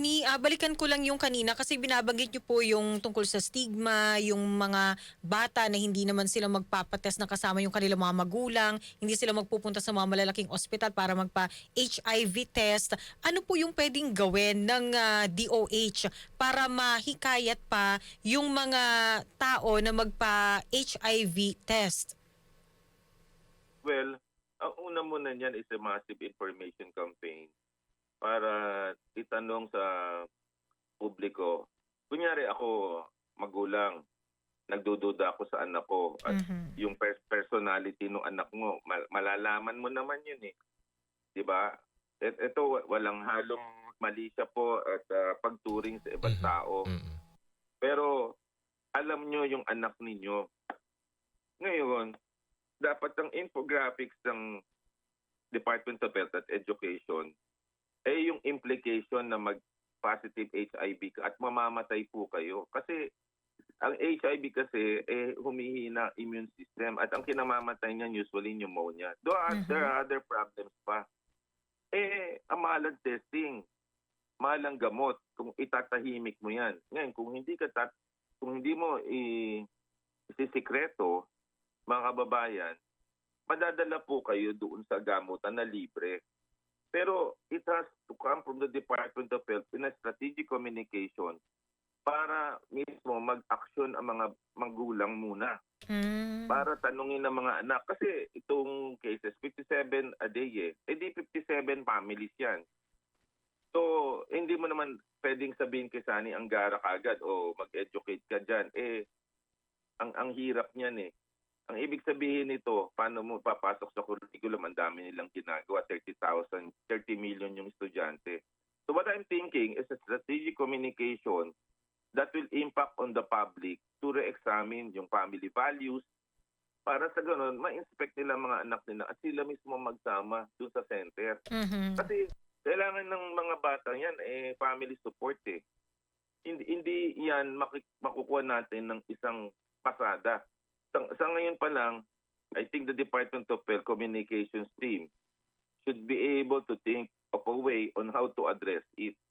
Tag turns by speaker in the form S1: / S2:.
S1: attorney, ah, balikan ko lang yung kanina kasi binabanggit niyo po yung tungkol sa stigma, yung mga bata na hindi naman sila magpapatest na kasama yung kanilang mga magulang, hindi sila magpupunta sa mga malalaking ospital para magpa-HIV test. Ano po yung pwedeng gawin ng ah, DOH para mahikayat pa yung mga tao na magpa-HIV test?
S2: Well, ang una muna niyan is a massive information campaign para itanong sa publiko. Kunyari ako, magulang, nagdududa ako sa anak ko at
S1: Mhm.
S2: yung pers- personality ng anak mo, mal- malalaman mo naman yun eh. 'Di ba? Et- Ito, wa- walang halong mali siya po at ah, pagturing sa ibang
S3: Mhm.
S2: tao.
S3: Mm-mm.
S2: Pero alam nyo yung anak ninyo. Ngayon, dapat ang infographics ng Department of Health at Education ay yung implication na mag positive HIV ka at mamamatay po kayo. Kasi ang HIV kasi eh humihina immune system at ang kinamamatay niyan usually pneumonia. There are,
S1: Mhm.
S2: there are other problems pa. Eh, ang testing, mahal ang gamot kung itatahimik mo yan. Ngayon, kung hindi ka tat kung hindi mo i isisikreto, mga kababayan, madadala po kayo doon sa gamutan na libre. Pero it has to come from the Department of Health in a strategic communication para mismo mag-action ang mga magulang muna
S1: Mm.
S2: para tanungin ng mga anak. Kasi itong cases, 57 a day eh. Eh di 57 families yan. So, hindi mo naman pwedeng sabihin kay Sani ang gara kagad o mag-educate ka dyan. Eh, ang, ang hirap niyan eh. Ang ibig sabihin nito, paano mo papasok sa curriculum, ang dami nilang ginagawa, 30,000, 30 million yung estudyante. So what I'm thinking is a strategic communication that will impact on the public to re-examine yung family values para sa ganun, ma-inspect nila mga anak nila at sila mismo magsama doon sa center.
S1: Mhm.
S2: Kasi kailangan ng mga bata yan eh family support eh. Hindi, hindi yan maki- makukuha natin ng isang pasada. Sa, sa ngayon pa lang, I think the Department of Health Communications team should be able to think of a way on how to address it.